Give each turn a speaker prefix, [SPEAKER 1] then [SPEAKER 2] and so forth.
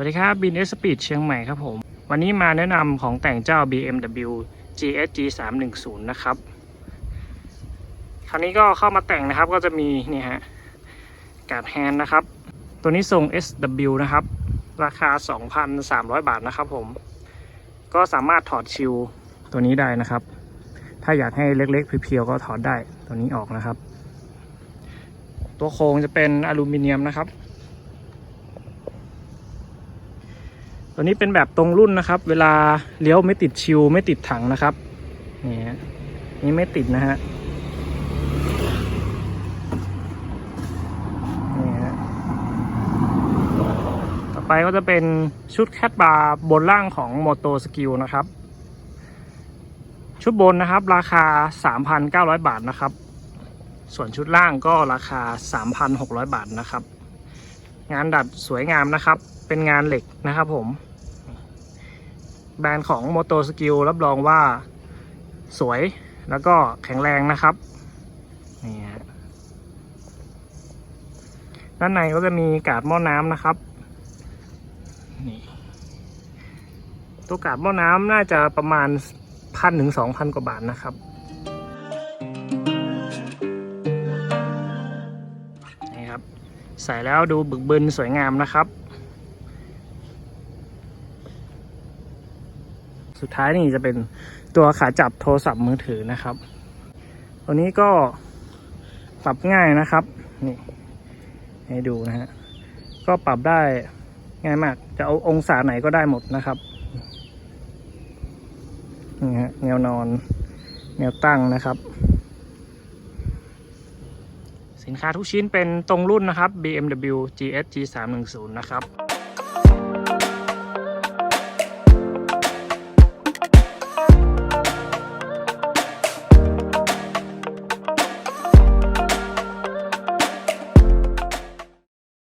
[SPEAKER 1] วัสดีครับ b ินเอสปีดเชียงใหม่ครับผม วันนี้มาแนะนำของแต่งเจ้า BMW GSG 310นะครับ คราวนี้ก็เข้ามาแต่งนะครับก็จะมีนี่ฮะการ์ดแฮนนะครับ ตัวนี้ทรง SW นะครับ ราคา 2,300 บาทนะครับผม ก็สามารถถอดชิลตัวนี้ได้นะครับ ถ้าอยากให้เล็กๆเพียวๆก็ถอดได้ตัวนี้ออกนะครับ ตัวโครงจะเป็นอลูมิเนียมนะครับ ตัวนี้เป็นแบบตรงรุ่นนะครับ เวลาเลี้ยวไม่ติดชิลไม่ติดถังนะครับนี่ฮะนี่ไม่ติดนะฮะนี่ฮะต่อไปก็จะเป็นชุดแคทบาร์บนล่างของโมโตสกิลนะครับ ชุดบนนะครับราคา 3,900 บาทนะครับ ส่วนชุดล่างก็ราคา 3,600 บาทนะครับ งานดัดสวยงามนะครับ เป็นงานเหล็กนะครับผม แบรนด์ของ m o t o s k i l l รับรองว่าสวยแล้วก็แข็งแรงนะครับนี่ฮะด้านในก็จะมีกาดหม้อน้ำนะครับนี่ตัวกาดหม้อน้ำน่าจะประมาณพันถึงสองพันกว่าบาทนะครับนี่ครับ ใส่แล้วดูบึกบึนสวยงามนะครับ สุดท้ายนี่จะเป็นตัวขาจับโทรศัพท์มือถือนะครับ ตัวนี้ก็ปรับง่ายนะครับ นี่ ให้ดูนะฮะ ก็ปรับได้ง่ายมาก จะเอาองศาไหนก็ได้หมดนะครับ นี่ฮะแนวนอน แนวตั้งนะครับ สินค้าทุกชิ้นเป็นตรงรุ่นนะครับ BMW GSG 310 นะครับ